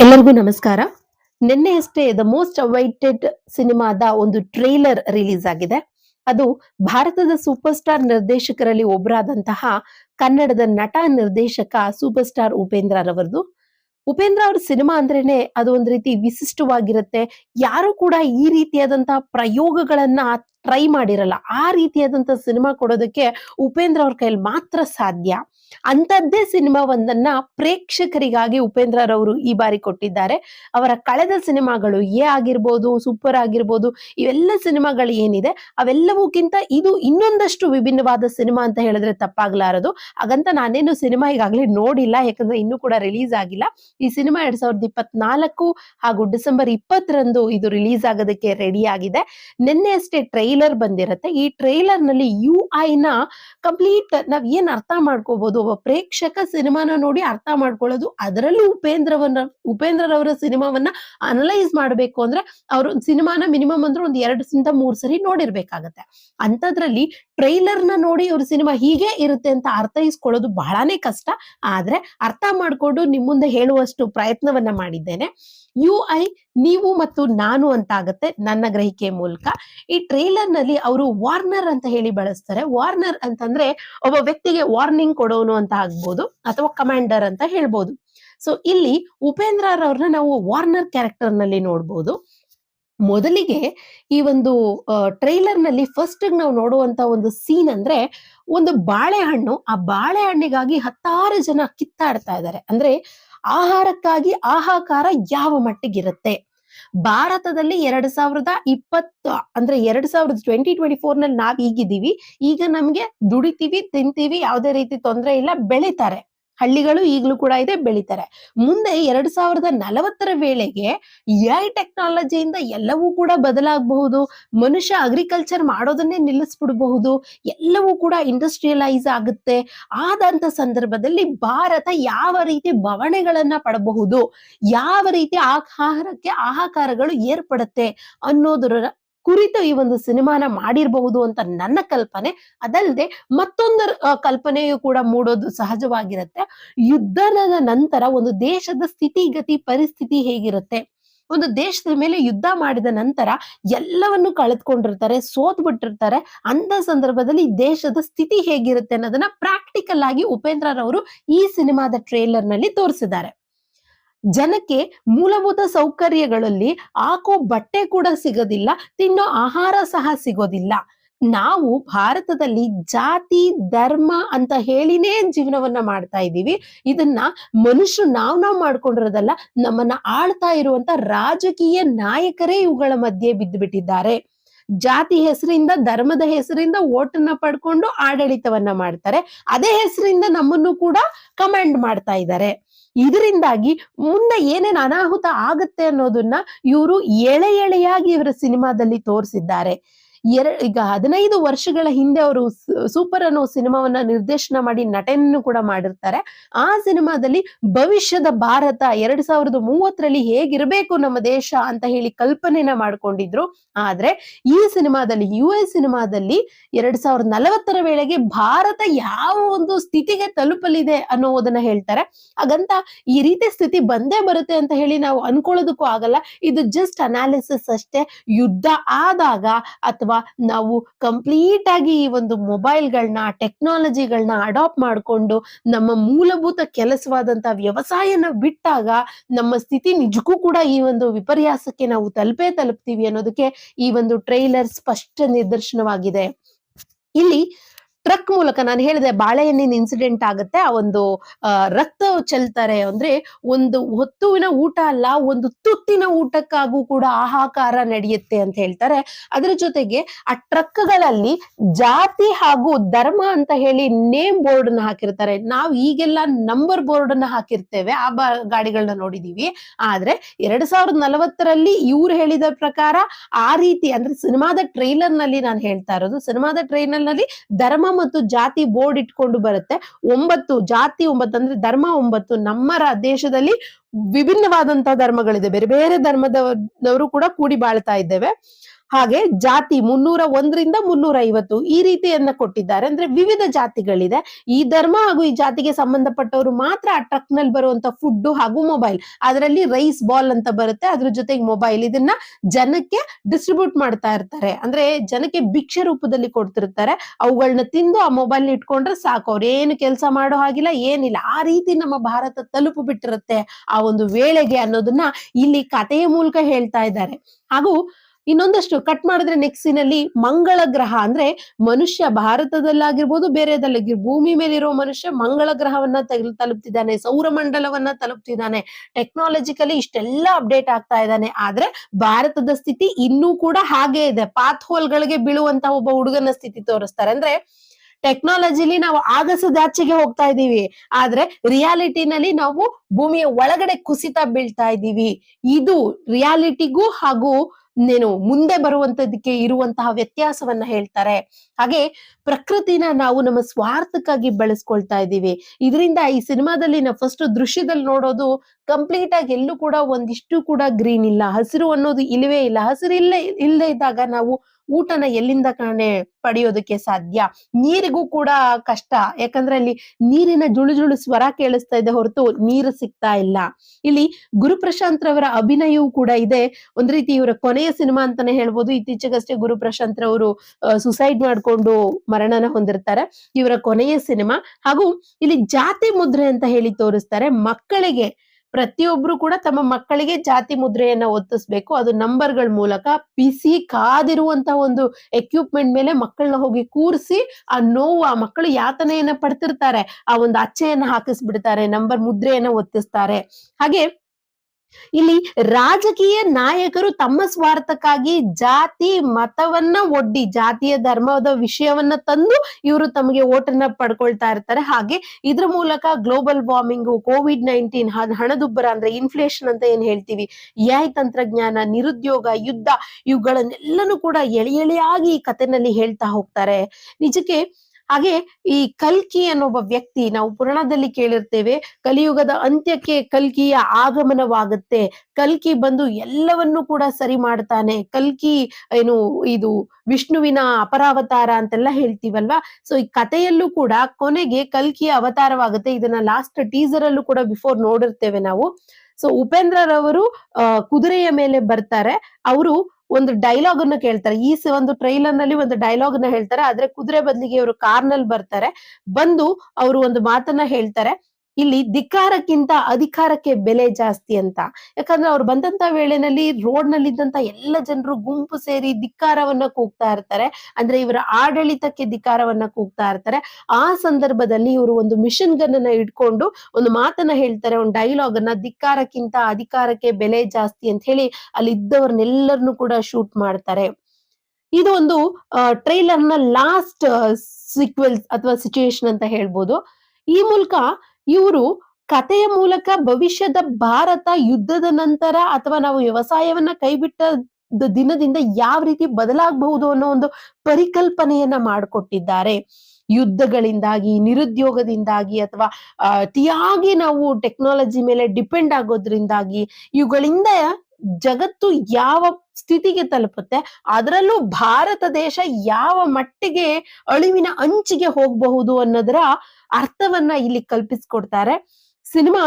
ಎಲ್ಲರಿಗೂ ನಮಸ್ಕಾರ. ನಿನ್ನೆ ಅಷ್ಟೇ ದ ಮೋಸ್ಟ್ ಅವೈಟೆಡ್ ಸಿನಿಮಾದ ಒಂದು ಟ್ರೇಲರ್ ರಿಲೀಸ್ ಆಗಿದೆ. ಅದು ಭಾರತದ ಸೂಪರ್ ಸ್ಟಾರ್ ನಿರ್ದೇಶಕರಲ್ಲಿ ಒಬ್ಬರಾದಂತಹ ಕನ್ನಡದ ನಟ ನಿರ್ದೇಶಕ ಸೂಪರ್ ಸ್ಟಾರ್ ಉಪೇಂದ್ರ ರವರದು ಉಪೇಂದ್ರ ಅವ್ರ ಸಿನಿಮಾ ಅಂದ್ರೇನೆ ಅದು ಒಂದ್ ರೀತಿ ವಿಶಿಷ್ಟವಾಗಿರುತ್ತೆ. ಯಾರು ಕೂಡ ಈ ರೀತಿಯಾದಂತಹ ಪ್ರಯೋಗಗಳನ್ನ ಟ್ರೈ ಮಾಡಿರಲ್ಲ. ಆ ರೀತಿಯಾದಂತಹ ಸಿನಿಮಾ ಕೊಡೋದಕ್ಕೆ ಉಪೇಂದ್ರ ಅವ್ರ ಕೈಯಲ್ಲಿ ಮಾತ್ರ ಸಾಧ್ಯ. ಅಂತದ್ದೇ ಸಿನಿಮಾ ಒಂದನ್ನ ಪ್ರೇಕ್ಷಕರಿಗಾಗಿ ಉಪೇಂದ್ರ ರವರು ಈ ಬಾರಿ ಕೊಟ್ಟಿದ್ದಾರೆ. ಅವರ ಕಳೆದ ಸಿನಿಮಾಗಳು ಎ ಆಗಿರ್ಬೋದು, ಸೂಪರ್ ಆಗಿರ್ಬೋದು, ಇವೆಲ್ಲ ಸಿನಿಮಾಗಳು ಏನಿದೆ, ಅವೆಲ್ಲವಕ್ಕಿಂತ ಇದು ಇನ್ನೊಂದಷ್ಟು ವಿಭಿನ್ನವಾದ ಸಿನಿಮಾ ಅಂತ ಹೇಳಿದ್ರೆ ತಪ್ಪಾಗ್ಲಾರದು. ಹಾಗಂತ ನಾನೇನು ಸಿನಿಮಾ ಈಗಾಗಲೇ ನೋಡಿಲ್ಲ, ಯಾಕಂದ್ರೆ ಇನ್ನೂ ಕೂಡ ರಿಲೀಸ್ ಆಗಿಲ್ಲ. ಈ ಸಿನಿಮಾ ಎರಡ್ ಸಾವಿರದ ಇಪ್ಪತ್ನಾಲ್ಕು ಹಾಗೂ ಡಿಸೆಂಬರ್ ಇಪ್ಪತ್ತರಂದು ಇದು ರಿಲೀಸ್ ಆಗೋದಕ್ಕೆ ರೆಡಿ ಆಗಿದೆ. ನಿನ್ನೆ ಅಷ್ಟೇ ಟ್ರೈಲರ್ ಬಂದಿರತ್ತೆ. ಈ ಟ್ರೈಲರ್ನಲ್ಲಿ ಯು ಐ ನ ಕಂಪ್ಲೀಟ್ ನಾವ್ ಏನ್ ಅರ್ಥ ಮಾಡ್ಕೋಬಹುದು ಒಬ್ಬ ಪ್ರೇಕ್ಷಕ ಸಿನಿಮಾನ ನೋಡಿ ಅರ್ಥ ಮಾಡ್ಕೊಳ್ಳೋದು, ಅದರಲ್ಲೂ ಉಪೇಂದ್ರವನ್ನ, ಉಪೇಂದ್ರರವರ ಸಿನಿಮಾವನ್ನ ಅನಲೈಸ್ ಮಾಡ್ಬೇಕು ಅಂದ್ರೆ ಅವರು ಸಿನಿಮಾನ ಮಿನಿಮಮ್ ಅಂದ್ರೆ ಒಂದ್ ಎರಡರಿಂದ ಮೂರ್ ಸರಿ ನೋಡಿರ್ಬೇಕಾಗತ್ತೆ. ಅಂತದ್ರಲ್ಲಿ ಟ್ರೈಲರ್ನ ನೋಡಿ ಇವ್ರ ಸಿನಿಮಾ ಹೀಗೆ ಇರುತ್ತೆ ಅಂತ ಅರ್ಥೈಸ್ಕೊಳ್ಳೋದು ಬಹಳಾನೇ ಕಷ್ಟ. ಆದ್ರೆ ಅರ್ಥ ಮಾಡ್ಕೊಂಡು ನಿಮ್ಮ ಮುಂದೆ ಹೇಳುವಷ್ಟು ಪ್ರಯತ್ನವನ್ನ ಮಾಡಿದ್ದೇನೆ. ಯು ಐ, ನೀವು ಮತ್ತು ನಾನು ಅಂತ ಆಗುತ್ತೆ ನನ್ನ ಗ್ರಹಿಕೆ ಮೂಲಕ. ಈ ಟ್ರೈಲರ್ನಲ್ಲಿ ಅವರು ವಾರ್ನರ್ ಅಂತ ಹೇಳಿ ಬಳಸ್ತಾರೆ. ವಾರ್ನರ್ ಅಂತಂದ್ರೆ ಒಬ್ಬ ವ್ಯಕ್ತಿಗೆ ವಾರ್ನಿಂಗ್ ಕೊಡೋನು ಅಂತ ಆಗ್ಬೋದು ಅಥವಾ ಕಮಾಂಡರ್ ಅಂತ ಹೇಳ್ಬೋದು. ಸೊ, ಇಲ್ಲಿ ಉಪೇಂದ್ರ ಅವ್ರನ್ನ ನಾವು ವಾರ್ನರ್ ಕ್ಯಾರೆಕ್ಟರ್ನಲ್ಲಿ ನೋಡ್ಬೋದು. ಮೊದಲಿಗೆ ಈ ಒಂದು ಟ್ರೈಲರ್ನಲ್ಲಿ ಫಸ್ಟ್ ನಾವು ನೋಡುವಂತ ಒಂದು ಸೀನ್ ಅಂದ್ರೆ ಒಂದು ಬಾಳೆಹಣ್ಣು, ಆ ಬಾಳೆಹಣ್ಣಿಗಾಗಿ ಹತ್ತಾರು ಜನ ಕಿತ್ತಾಡ್ತಾ ಇದ್ದಾರೆ. ಅಂದ್ರೆ ಆಹಾರಕ್ಕಾಗಿ ಆಹಾಕಾರ ಯಾವ ಮಟ್ಟಿಗಿರುತ್ತೆ? ಭಾರತದಲ್ಲಿ ಎರಡ್ ಸಾವಿರದ ಇಪ್ಪತ್ತು, ಅಂದ್ರೆ ಎರಡ್ ಸಾವಿರದ ಟ್ವೆಂಟಿ ಟ್ವೆಂಟಿ ಫೋರ್ನಲ್ಲಿ ನಾವ್ ಈಗಿದ್ದೀವಿ. ಈಗ ನಮ್ಗೆ ದುಡಿತೀವಿ, ತಿಂತೀವಿ, ಯಾವುದೇ ರೀತಿ ತೊಂದರೆ ಇಲ್ಲ, ಬೆಳಿತಾರೆ. ಹಳ್ಳಿಗಳು ಈಗಲೂ ಕೂಡ ಇದೆ, ಬೆಳಿತಾರೆ. ಮುಂದೆ ಎರಡ್ ಸಾವಿರದ ನಲವತ್ತರ ವೇಳೆಗೆ ಎಐ ಟೆಕ್ನಾಲಜಿಯಿಂದ ಎಲ್ಲವೂ ಕೂಡ ಬದಲಾಗಬಹುದು. ಮನುಷ್ಯ ಅಗ್ರಿಕಲ್ಚರ್ ಮಾಡೋದನ್ನೇ ನಿಲ್ಲಿಸ್ಬಿಡಬಹುದು. ಎಲ್ಲವೂ ಕೂಡ ಇಂಡಸ್ಟ್ರಿಯಲೈಸ್ ಆಗುತ್ತೆ. ಆದಂತ ಸಂದರ್ಭದಲ್ಲಿ ಭಾರತ ಯಾವ ರೀತಿ ಬವಣೆಗಳನ್ನ ಪಡಬಹುದು? ಯಾವ ರೀತಿ ಆಹಾರಕ್ಕೆ ಆಹಾಕಾರಗಳು ಏರ್ಪಡುತ್ತೆ ಅನ್ನೋದರ ಕುರಿತು ಈ ಒಂದು ಸಿನಿಮಾನ ಮಾಡಿರಬಹುದು ಅಂತ ನನ್ನ ಕಲ್ಪನೆ. ಅದಲ್ಲದೆ ಮತ್ತೊಂದು ಕಲ್ಪನೆಯು ಕೂಡ ಮೂಡೋದು ಸಹಜವಾಗಿರುತ್ತೆ. ಯುದ್ಧದ ನಂತರ ಒಂದು ದೇಶದ ಸ್ಥಿತಿಗತಿ, ಪರಿಸ್ಥಿತಿ ಹೇಗಿರುತ್ತೆ? ಒಂದು ದೇಶದ ಮೇಲೆ ಯುದ್ಧ ಮಾಡಿದ ನಂತರ ಎಲ್ಲವನ್ನು ಕಳೆದುಕೊಂಡಿರ್ತಾರೆ ಸೋತ್ ಬಿಟ್ಟಿರ್ತಾರೆ ಅಂತ ಸಂದರ್ಭದಲ್ಲಿ ದೇಶದ ಸ್ಥಿತಿ ಹೇಗಿರುತ್ತೆ ಅನ್ನೋದನ್ನ ಪ್ರಾಕ್ಟಿಕಲ್ ಆಗಿ ಉಪೇಂದ್ರರವರು ಈ ಸಿನಿಮಾದ ಟ್ರೇಲರ್ನಲ್ಲಿ ತೋರಿಸಿದ್ದಾರೆ. ಜನಕ್ಕೆ ಮೂಲಭೂತ ಸೌಕರ್ಯಗಳಲ್ಲಿ ಹಾಕೋ ಬಟ್ಟೆ ಕೂಡ ಸಿಗೋದಿಲ್ಲ, ತಿನ್ನೋ ಆಹಾರ ಸಹ ಸಿಗೋದಿಲ್ಲ. ನಾವು ಭಾರತದಲ್ಲಿ ಜಾತಿ, ಧರ್ಮ ಅಂತ ಹೇಳಿನೇ ಜೀವನವನ್ನ ಮಾಡ್ತಾ ಇದ್ದೀವಿ. ಇದನ್ನ ಮನುಷ್ಯ ನಾವ್ ನಾವು ಮಾಡ್ಕೊಂಡಿರೋದಲ್ಲ, ನಮ್ಮನ್ನ ಆಳ್ತಾ ಇರುವಂತ ರಾಜಕೀಯ ನಾಯಕರೇ ಇವುಗಳ ಮಧ್ಯೆ ಬಿದ್ದು ಬಿಟ್ಟಿದ್ದಾರೆ ಜಾತಿ ಹೆಸರಿಂದ, ಧರ್ಮದ ಹೆಸರಿಂದ ಓಟನ್ನ ಪಡ್ಕೊಂಡು ಆಡಳಿತವನ್ನ ಮಾಡ್ತಾರೆ. ಅದೇ ಹೆಸರಿಂದ ನಮ್ಮನ್ನು ಕೂಡ ಕಮಾಂಡ್ ಮಾಡ್ತಾ ಇದ್ದಾರೆ. ಇದರಿಂದಾಗಿ ಮುಂದೆ ಏನೇನು ಅನಾಹುತ ಆಗುತ್ತೆ ಅನ್ನೋದನ್ನ ಇವರು ಎಳೆ ಎಳೆಯಾಗಿ ಇವರ ಸಿನಿಮಾದಲ್ಲಿ ತೋರಿಸಿದ್ದಾರೆ. ಎರ ಈಗ ಹದಿನೈದು ವರ್ಷಗಳ ಹಿಂದೆ ಅವರು ಸೂಪರ್ ಅನ್ನೋ ಸಿನಿಮಾವನ್ನ ನಿರ್ದೇಶನ ಮಾಡಿ ನಟನೆಯನ್ನು ಕೂಡ ಮಾಡಿರ್ತಾರೆ. ಆ ಸಿನಿಮಾದಲ್ಲಿ ಭವಿಷ್ಯದ ಭಾರತ ಎರಡ್ ಸಾವಿರದ ಮೂವತ್ತರಲ್ಲಿ ಹೇಗಿರ್ಬೇಕು ನಮ್ಮ ದೇಶ ಅಂತ ಹೇಳಿ ಕಲ್ಪನೆನ ಮಾಡ್ಕೊಂಡಿದ್ರು. ಆದ್ರೆ ಈ ಸಿನಿಮಾದಲ್ಲಿ ಯು ಎಸ್ ಸಿನಿಮಾದಲ್ಲಿ ಎರಡ್ ಸಾವಿರದ ನಲವತ್ತರ ವೇಳೆಗೆ ಭಾರತ ಯಾವ ಒಂದು ಸ್ಥಿತಿಗೆ ತಲುಪಲಿದೆ ಅನ್ನೋದನ್ನ ಹೇಳ್ತಾರೆ. ಹಾಗಂತ ಈ ರೀತಿ ಸ್ಥಿತಿ ಬಂದೇ ಬರುತ್ತೆ ಅಂತ ಹೇಳಿ ನಾವು ಅನ್ಕೊಳ್ಳೋದಕ್ಕೂ ಆಗಲ್ಲ. ಇದು ಜಸ್ಟ್ ಅನಾಲಿಸಿಸ್ ಅಷ್ಟೇ. ಯುದ್ಧ ಆದಾಗ ಅಥವಾ ನಾವು ಕಂಪ್ಲೀಟ್ ಆಗಿ ಈ ಒಂದು ಮೊಬೈಲ್ಗಳನ್ನ ಟೆಕ್ನಾಲಜಿಗಳನ್ನ ಅಡಾಪ್ಟ್ ಮಾಡಿಕೊಂಡು ನಮ್ಮ ಮೂಲಭೂತ ಕೆಲಸವಾದಂತ ವ್ಯವಸಾಯನ ಬಿಟ್ಟಾಗ ನಮ್ಮ ಸ್ಥಿತಿ ನಿಜಕ್ಕೂ ಕೂಡ ಈ ಒಂದು ವಿಪರ್ಯಾಸಕ್ಕೆ ನಾವು ತಲುಪೇ ತಲುಪ್ತೀವಿ ಅನ್ನೋದಕ್ಕೆ ಈ ಒಂದು ಟ್ರೈಲರ್ ಸ್ಪಷ್ಟ ನಿದರ್ಶನವಾಗಿದೆ. ಇಲ್ಲಿ ಟ್ರಕ್ ಮೂಲಕ ನಾನು ಹೇಳಿದೆ ಬಾಳೆಹಣ್ಣಿನ ಇನ್ಸಿಡೆಂಟ್ ಆಗುತ್ತೆ. ಆ ಒಂದು ರಕ್ತ ಚೆಲ್ತಾರೆ ಅಂದ್ರೆ ಒಂದು ಹೊತ್ತುವಿನ ಊಟ ಅಲ್ಲ, ಒಂದು ತುತ್ತಿನ ಊಟಕ್ಕಾಗೂ ಕೂಡ ಆಹಾಕಾರ ನಡೆಯುತ್ತೆ ಅಂತ ಹೇಳ್ತಾರೆ. ಅದರ ಜೊತೆಗೆ ಆ ಟ್ರಕ್ಗಳಲ್ಲಿ ಜಾತಿ ಹಾಗೂ ಧರ್ಮ ಅಂತ ಹೇಳಿ ನೇಮ್ ಬೋರ್ಡ್ನ ಹಾಕಿರ್ತಾರೆ. ನಾವು ಈಗೆಲ್ಲ ನಂಬರ್ ಬೋರ್ಡ್ ಅನ್ನ ಹಾಕಿರ್ತೇವೆ. ಆ ಗಾಡಿಗಳನ್ನ ನೋಡಿದೀವಿ. ಆದ್ರೆ ಎರಡ್ ಸಾವಿರದ ನಲವತ್ತರಲ್ಲಿ ಇವ್ರು ಹೇಳಿದ ಪ್ರಕಾರ ಆ ರೀತಿ ಅಂದ್ರೆ ಸಿನಿಮಾದ ಟ್ರೈಲರ್ನಲ್ಲಿ ನಾನು ಹೇಳ್ತಾ ಇರೋದು, ಸಿನಿಮಾದ ಟ್ರೈಲರ್ನಲ್ಲಿ ಧರ್ಮ ಮತ್ತು ಜಾತಿ ಬೋರ್ಡ್ ಇಟ್ಕೊಂಡು ಬರುತ್ತೆ. ಒಂಬತ್ತು ಜಾತಿ ಒಂಬತ್ತು ಅಂದ್ರೆ ಧರ್ಮ ಒಂಬತ್ತು. ನಮ್ಮ ದೇಶದಲ್ಲಿ ವಿಭಿನ್ನವಾದಂತಹ ಧರ್ಮಗಳಿದೆ. ಬೇರೆ ಬೇರೆ ಧರ್ಮದವರು ಕೂಡ ಕೂಡಿ ಬಾಳ್ತಾ ಇದ್ದೇವೆ. ಹಾಗೆ ಜಾತಿ ಮುನ್ನೂರ ಒಂದರಿಂದ ಮುನ್ನೂರ ಐವತ್ತು ಈ ರೀತಿಯನ್ನ ಕೊಟ್ಟಿದ್ದಾರೆ. ಅಂದ್ರೆ ವಿವಿಧ ಜಾತಿಗಳಿದೆ. ಈ ಧರ್ಮ ಹಾಗೂ ಈ ಜಾತಿಗೆ ಸಂಬಂಧಪಟ್ಟವರು ಮಾತ್ರ ಆ ಟ್ರಕ್ನಲ್ಲಿ ಬರುವಂತ ಫುಡ್ ಹಾಗೂ ಮೊಬೈಲ್ ಅದರಲ್ಲಿ ರೈಸ್ ಬಾಲ್ ಅಂತ ಬರುತ್ತೆ. ಅದ್ರ ಜೊತೆಗೆ ಮೊಬೈಲ್ ಇದನ್ನ ಜನಕ್ಕೆ ಡಿಸ್ಟ್ರಿಬ್ಯೂಟ್ ಮಾಡ್ತಾ ಇರ್ತಾರೆ. ಅಂದ್ರೆ ಜನಕ್ಕೆ ಭಿಕ್ಷೆ ರೂಪದಲ್ಲಿ ಕೊಡ್ತಿರ್ತಾರೆ. ಅವುಗಳನ್ನ ತಿಂದು ಆ ಮೊಬೈಲ್ ಇಟ್ಕೊಂಡ್ರೆ ಸಾಕು. ಅವ್ರು ಏನು ಕೆಲಸ ಮಾಡೋ ಹಾಗಿಲ್ಲ, ಏನಿಲ್ಲ. ಆ ರೀತಿ ನಮ್ಮ ಭಾರತ ತಲುಪು ಬಿಟ್ಟಿರುತ್ತೆ ಆ ಒಂದು ವೇಳೆಗೆ ಅನ್ನೋದನ್ನ ಇಲ್ಲಿ ಕಥೆಯ ಮೂಲಕ ಹೇಳ್ತಾ ಇದ್ದಾರೆ. ಹಾಗೂ ಇನ್ನೊಂದಷ್ಟು ಕಟ್ ಮಾಡಿದ್ರೆ ನೆಕ್ಸ್ಟ್ನಲ್ಲಿ ಮಂಗಳ ಗ್ರಹ ಅಂದ್ರೆ ಮನುಷ್ಯ ಭಾರತದಲ್ಲಾಗಿರ್ಬೋದು, ಬೇರೆದಲ್ಲಾಗಿರ್ಬೋದು, ಭೂಮಿ ಮೇಲಿರೋ ಮನುಷ್ಯ ಮಂಗಳ ಗ್ರಹವನ್ನ ತಲುಪ್ತಿದ್ದಾನೆ, ಸೌರಮಂಡಲವನ್ನ ತಲುಪ್ತಿದ್ದಾನೆ. ಟೆಕ್ನಾಲಜಿಕಲಿ ಇಷ್ಟೆಲ್ಲ ಅಪ್ಡೇಟ್ ಆಗ್ತಾ ಇದ್ದಾನೆ. ಆದ್ರೆ ಭಾರತದ ಸ್ಥಿತಿ ಇನ್ನೂ ಕೂಡ ಹಾಗೆ ಇದೆ. ಪಾತ್ ಹೋಲ್ಗಳಿಗೆ ಬೀಳುವಂತ ಒಬ್ಬ ಹುಡುಗನ ಸ್ಥಿತಿ ತೋರಿಸ್ತಾರೆ. ಅಂದ್ರೆ ಟೆಕ್ನಾಲಜಿಲಿ ನಾವು ಆಗಸದಾಚೆಗೆ ಹೋಗ್ತಾ ಇದೀವಿ ಆದ್ರೆ ರಿಯಾಲಿಟಿನಲ್ಲಿ ನಾವು ಭೂಮಿಯ ಒಳಗಡೆ ಕುಸಿತ ಬೀಳ್ತಾ ಇದ್ದೀವಿ. ಇದು ರಿಯಾಲಿಟಿಗೂ ಹಾಗೂ ಏನು ಮುಂದೆ ಬರುವಂತದಕ್ಕೆ ಇರುವಂತಹ ವ್ಯತ್ಯಾಸವನ್ನ ಹೇಳ್ತಾರೆ. ಹಾಗೆ ಪ್ರಕೃತಿನ ನಾವು ನಮ್ಮ ಸ್ವಾರ್ಥಕ್ಕಾಗಿ ಬಳಸ್ಕೊಳ್ತಾ ಇದ್ದೀವಿ. ಇದರಿಂದ ಈ ಸಿನಿಮಾದಲ್ಲಿ ನಾವು ಫಸ್ಟ್ ದೃಶ್ಯದಲ್ಲಿ ನೋಡೋದು ಕಂಪ್ಲೀಟ್ ಆಗಿ ಎಲ್ಲೂ ಕೂಡ ಒಂದಿಷ್ಟು ಕೂಡ ಗ್ರೀನ್ ಇಲ್ಲ. ಹಸಿರು ಅನ್ನೋದು ಇಲ್ಲವೇ ಇಲ್ಲ. ಹಸಿರು ಇಲ್ಲೇ ಇಲ್ಲದೆ ಇದ್ದಾಗ ನಾವು ಊಟನ ಎಲ್ಲಿಂದ ಕಣೆ ಪಡೆಯೋದಕ್ಕೆ ಸಾಧ್ಯ? ನೀರಿಗೂ ಕೂಡ ಕಷ್ಟ. ಯಾಕಂದ್ರೆ ಅಲ್ಲಿ ನೀರಿನ ಜುಳು ಜುಳು ಸ್ವರ ಕೇಳಿಸ್ತಾ ಇದೆ ಹೊರತು ನೀರು ಸಿಗ್ತಾ ಇಲ್ಲ. ಇಲ್ಲಿ ಗುರುಪ್ರಶಾಂತ್ ರವರ ಅಭಿನಯವೂ ಕೂಡ ಇದೆ. ಒಂದ್ ರೀತಿ ಇವರ ಕೊನೆಯ ಸಿನಿಮಾ ಅಂತಾನೆ ಹೇಳ್ಬೋದು. ಇತ್ತೀಚೆಗಷ್ಟೇ ಗುರುಪ್ರಶಾಂತ್ ರವರು ಸುಸೈಡ್ ಮಾಡ್ಕೊಂಡು ಮರಣನ ಹೊಂದಿರ್ತಾರೆ. ಇವರ ಕೊನೆಯ ಸಿನಿಮಾ. ಹಾಗೂ ಇಲ್ಲಿ ಜಾತಿ ಮುದ್ರೆ ಅಂತ ಹೇಳಿ ತೋರಿಸ್ತಾರೆ. ಮಕ್ಕಳಿಗೆ ಪ್ರತಿಯೊಬ್ರು ಕೂಡ ತಮ್ಮ ಮಕ್ಕಳಿಗೆ ಜಾತಿ ಮುದ್ರೆಯನ್ನ ಒತ್ತಿಸ್ಬೇಕು. ಅದು ನಂಬರ್ಗಳ ಮೂಲಕ ಬಿಸಿ ಕಾದಿರುವಂತಹ ಒಂದು ಎಕ್ವಿಪ್ಮೆಂಟ್ ಮೇಲೆ ಮಕ್ಕಳನ್ನ ಹೋಗಿ ಕೂರಿಸಿ ಆ ನೋವು ಆ ಮಕ್ಕಳು ಯಾತನೆಯನ್ನ ಪಡ್ತಿರ್ತಾರೆ. ಆ ಒಂದು ಅಚ್ಚೆಯನ್ನ ಹಾಕಿಸ್ಬಿಡ್ತಾರೆ, ನಂಬರ್ ಮುದ್ರೆಯನ್ನ ಒತ್ತಿಸ್ತಾರೆ. ಹಾಗೆ ಇಲ್ಲಿ ರಾಜಕೀಯ ನಾಯಕರು ತಮ್ಮ ಸ್ವಾರ್ಥಕ್ಕಾಗಿ ಜಾತಿ ಮತವನ್ನ ಒಡ್ಡಿ, ಜಾತಿಯ ಧರ್ಮದ ವಿಷಯವನ್ನ ತಂದು ಇವರು ತಮಗೆ ಓಟನ್ನ ಪಡ್ಕೊಳ್ತಾ ಇರ್ತಾರೆ. ಹಾಗೆ ಇದ್ರ ಮೂಲಕ ಗ್ಲೋಬಲ್ ವಾರ್ಮಿಂಗ್ ಕೋವಿಡ್ ನೈನ್ಟೀನ್ ಹಣದುಬ್ಬರ ಅಂದ್ರೆ ಇನ್ಫ್ಲೇಷನ್ ಅಂತ ಏನ್ ಹೇಳ್ತೀವಿ? ಎಐ ತಂತ್ರಜ್ಞಾನ, ನಿರುದ್ಯೋಗ, ಯುದ್ಧ, ಇವುಗಳನ್ನೆಲ್ಲನೂ ಕೂಡ ಎಳೆ ಎಳೆಯಾಗಿ ಈ ಕಥೆನಲ್ಲಿ ಹೇಳ್ತಾ ಹೋಗ್ತಾರೆ. ನಿಜಕ್ಕೆ ಹಾಗೆ ಈ ಕಲ್ಕಿ ಅನ್ನೋಬ್ಬ ವ್ಯಕ್ತಿ ನಾವು ಪುರಾಣದಲ್ಲಿ ಕೇಳಿರ್ತೇವೆ ಕಲಿಯುಗದ ಅಂತ್ಯಕ್ಕೆ ಕಲ್ಕಿಯ ಆಗಮನವಾಗುತ್ತೆ. ಕಲ್ಕಿ ಬಂದು ಎಲ್ಲವನ್ನೂ ಕೂಡ ಸರಿ ಮಾಡ್ತಾನೆ. ಕಲ್ಕಿ ಏನು ಇದು ವಿಷ್ಣುವಿನ ಅಪರಾವತಾರ ಅಂತೆಲ್ಲ ಹೇಳ್ತೀವಲ್ವಾ? ಸೊ ಈ ಕಥೆಯಲ್ಲೂ ಕೂಡ ಕೊನೆಗೆ ಕಲ್ಕಿಯ ಅವತಾರವಾಗುತ್ತೆ. ಇದನ್ನ ಲಾಸ್ಟ್ ಟೀಸರ್ ಅಲ್ಲೂ ಕೂಡ ಬಿಫೋರ್ ನೋಡಿರ್ತೇವೆ ನಾವು. ಸೊ ಉಪೇಂದ್ರ ರವರು ಆ, ಕುದುರೆಯ ಮೇಲೆ ಬರ್ತಾರೆ. ಅವರು ಒಂದು ಡೈಲಾಗ್ ಅನ್ನು ಕೇಳ್ತಾರೆ. ಈ ಒಂದು ಟ್ರೈಲರ್ನಲ್ಲಿ ಒಂದು ಡೈಲಾಗ್ನ ಹೇಳ್ತಾರೆ. ಆದ್ರೆ ಕುದುರೆ ಬದಲಿಗೆ ಇವರು ಕಾರ್ನಲ್ಲಿ ಬರ್ತಾರೆ. ಬಂದು ಅವರು ಒಂದು ಮಾತನ್ನ ಹೇಳ್ತಾರೆ. ಇಲ್ಲಿ ಧಿಕ್ಕಾರಕ್ಕಿಂತ ಅಧಿಕಾರಕ್ಕೆ ಬೆಲೆ ಜಾಸ್ತಿ ಅಂತ. ಯಾಕಂದ್ರೆ ಅವ್ರು ಬಂದಂತ ವೇಳೆನಲ್ಲಿ ರೋಡ್ನಲ್ಲಿ ಇದ್ದಂತ ಎಲ್ಲ ಜನರು ಗುಂಪು ಸೇರಿ ಧಿಕ್ಕಾರವನ್ನ ಕೂಗ್ತಾ ಇರ್ತಾರೆ. ಅಂದ್ರೆ ಇವರ ಆಡಳಿತಕ್ಕೆ ಧಿಕ್ಕಾರವನ್ನ ಕೂಗ್ತಾ ಇರ್ತಾರೆ. ಆ ಸಂದರ್ಭದಲ್ಲಿ ಇವರು ಒಂದು ಮಿಷನ್ ಗನ್ನ ಇಟ್ಕೊಂಡು ಒಂದು ಮಾತನ್ನ ಹೇಳ್ತಾರೆ, ಒಂದು ಡೈಲಾಗ್ ಅನ್ನ ಧಿಕ್ಕಾರಕ್ಕಿಂತ ಅಧಿಕಾರಕ್ಕೆ ಬೆಲೆ ಜಾಸ್ತಿ ಅಂತ ಹೇಳಿ ಅಲ್ಲಿ ಇದ್ದವ್ರನ್ನೆಲ್ಲರನ್ನು ಕೂಡ ಶೂಟ್ ಮಾಡ್ತಾರೆ. ಇದು ಒಂದು ಟ್ರೈಲರ್ನ ಲಾಸ್ಟ್ ಸಿಕ್ವೆಲ್ಸ್ ಅಥವಾ ಸಿಚುಯೇಷನ್ ಅಂತ ಹೇಳ್ಬೋದು. ಈ ಮೂಲಕ ಇವರು ಕಥೆಯ ಮೂಲಕ ಭವಿಷ್ಯದ ಭಾರತ ಯುದ್ಧದ ನಂತರ ಅಥವಾ ನಾವು ವ್ಯವಸಾಯವನ್ನ ಕೈಬಿಟ್ಟ ದಿನದಿಂದ ಯಾವ ರೀತಿ ಬದಲಾಗಬಹುದು ಅನ್ನೋ ಒಂದು ಪರಿಕಲ್ಪನೆಯನ್ನ ಮಾಡಿಕೊಟ್ಟಿದ್ದಾರೆ. ಯುದ್ಧಗಳಿಂದಾಗಿ, ನಿರುದ್ಯೋಗದಿಂದಾಗಿ ಅಥವಾ ಅತಿಯಾಗಿ ನಾವು ಟೆಕ್ನಾಲಜಿ ಮೇಲೆ ಡಿಪೆಂಡ್ ಆಗೋದ್ರಿಂದಾಗಿ, ಇವುಗಳಿಂದ ಜಗತ್ತು ಯಾವ ಸ್ಥಿತಿಗೆ ತಲುಪುತ್ತೆ, ಅದರಲ್ಲೂ ಭಾರತ ದೇಶ ಯಾವ ಮಟ್ಟಿಗೆ ಅಳಿವಿನ ಅಂಚಿಗೆ ಹೋಗಬಹುದು ಅನ್ನೋದರ ಅರ್ಥವನ್ನ ಇಲ್ಲಿ ಕಲ್ಪಿಸ್ಕೊಡ್ತಾರೆ. ಸಿನಿಮಾ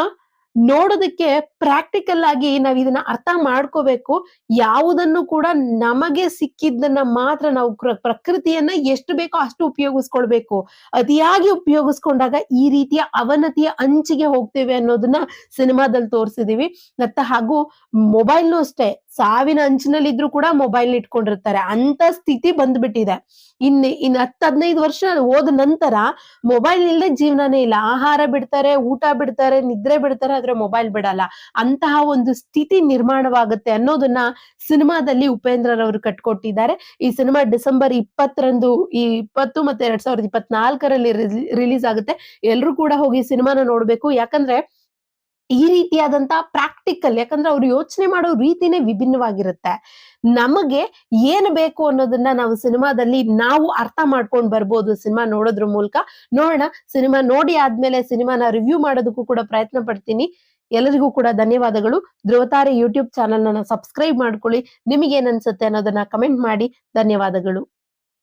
ನೋಡೋದಕ್ಕೆ ಪ್ರಾಕ್ಟಿಕಲ್ ಆಗಿ ನಾವ್ ಇದನ್ನ ಅರ್ಥ ಮಾಡ್ಕೋಬೇಕು. ಯಾವುದನ್ನು ಕೂಡ ನಮಗೆ ಸಿಕ್ಕಿದ್ದನ್ನ ಮಾತ್ರ ನಾವು ಪ್ರಕೃತಿಯನ್ನ ಎಷ್ಟು ಬೇಕೋ ಅಷ್ಟು ಉಪಯೋಗಿಸ್ಕೊಳ್ಬೇಕು. ಅತಿಯಾಗಿ ಉಪಯೋಗಿಸ್ಕೊಂಡಾಗ ಈ ರೀತಿಯ ಅವನತಿಯ ಅಂಚಿಗೆ ಹೋಗ್ತೇವೆ ಅನ್ನೋದನ್ನ ಸಿನಿಮಾದಲ್ಲಿ ತೋರಿಸಿದೀವಿ. ಮತ್ತ ಹಾಗೂ ಮೊಬೈಲ್ನು ಅಷ್ಟೇ. ಸಾವಿನ ಅಂಚಿನಲ್ಲಿ ಇದ್ರು ಕೂಡ ಮೊಬೈಲ್ ಇಟ್ಕೊಂಡಿರ್ತಾರೆ. ಅಂತ ಸ್ಥಿತಿ ಬಂದ್ಬಿಟ್ಟಿದೆ. ಇನ್ ಇನ್ ಹತ್ತು ಹದಿನೈದು ವರ್ಷ ಹೋದ ನಂತರ ಮೊಬೈಲ್ ಇಲ್ಲದೆ ಜೀವನನೇ ಇಲ್ಲ. ಆಹಾರ ಬಿಡ್ತಾರೆ, ಊಟ ಬಿಡ್ತಾರೆ, ನಿದ್ರೆ ಬಿಡ್ತಾರೆ, ಆದ್ರೆ ಮೊಬೈಲ್ ಬಿಡಲ್ಲ. ಅಂತಹ ಒಂದು ಸ್ಥಿತಿ ನಿರ್ಮಾಣವಾಗುತ್ತೆ ಅನ್ನೋದನ್ನ ಸಿನಿಮಾದಲ್ಲಿ ಉಪೇಂದ್ರರವರು ಕಟ್ಕೊಟ್ಟಿದ್ದಾರೆ. ಈ ಸಿನಿಮಾ ಡಿಸೆಂಬರ್ ಇಪ್ಪತ್ತರಂದು, ಈ ಇಪ್ಪತ್ತು ಮತ್ತೆ ಎರಡ್ ಸಾವಿರದ ಇಪ್ಪತ್ನಾಲ್ಕರಲ್ಲಿ ರಿಲೀಸ್ ಆಗುತ್ತೆ. ಎಲ್ರು ಕೂಡ ಹೋಗಿ ಸಿನಿಮಾನ ನೋಡ್ಬೇಕು. ಯಾಕಂದ್ರೆ ಈ ರೀತಿಯಾದಂತ ಪ್ರಾಕ್ಟಿಕಲ್ ಯಾಕಂದ್ರೆ ಅವ್ರು ಯೋಚನೆ ಮಾಡೋ ರೀತಿನೇ ವಿಭಿನ್ನವಾಗಿರುತ್ತೆ. ನಮಗೆ ಏನ್ ಬೇಕು ಅನ್ನೋದನ್ನ ನಾವು ಸಿನಿಮಾದಲ್ಲಿ ನಾವು ಅರ್ಥ ಮಾಡ್ಕೊಂಡ್ ಬರ್ಬೋದು ಸಿನಿಮಾ ನೋಡೋದ್ರ ಮೂಲಕ. ನೋಡೋಣ, ಸಿನಿಮಾ ನೋಡಿ ಆದ್ಮೇಲೆ ಸಿನಿಮಾನ ರಿವ್ಯೂ ಮಾಡೋದಕ್ಕೂ ಕೂಡ ಪ್ರಯತ್ನ ಪಡ್ತೀನಿ. ಎಲ್ಲರಿಗೂ ಕೂಡ ಧನ್ಯವಾದಗಳು. ಧ್ರುವತಾರೆ ಯೂಟ್ಯೂಬ್ ಚಾನೆಲ್ ಸಬ್ಸ್ಕ್ರೈಬ್ ಮಾಡ್ಕೊಳ್ಳಿ. ನಿಮಗೆ ಅನ್ಸುತ್ತೆ ಅನ್ನೋದನ್ನ ಕಮೆಂಟ್ ಮಾಡಿ. ಧನ್ಯವಾದಗಳು.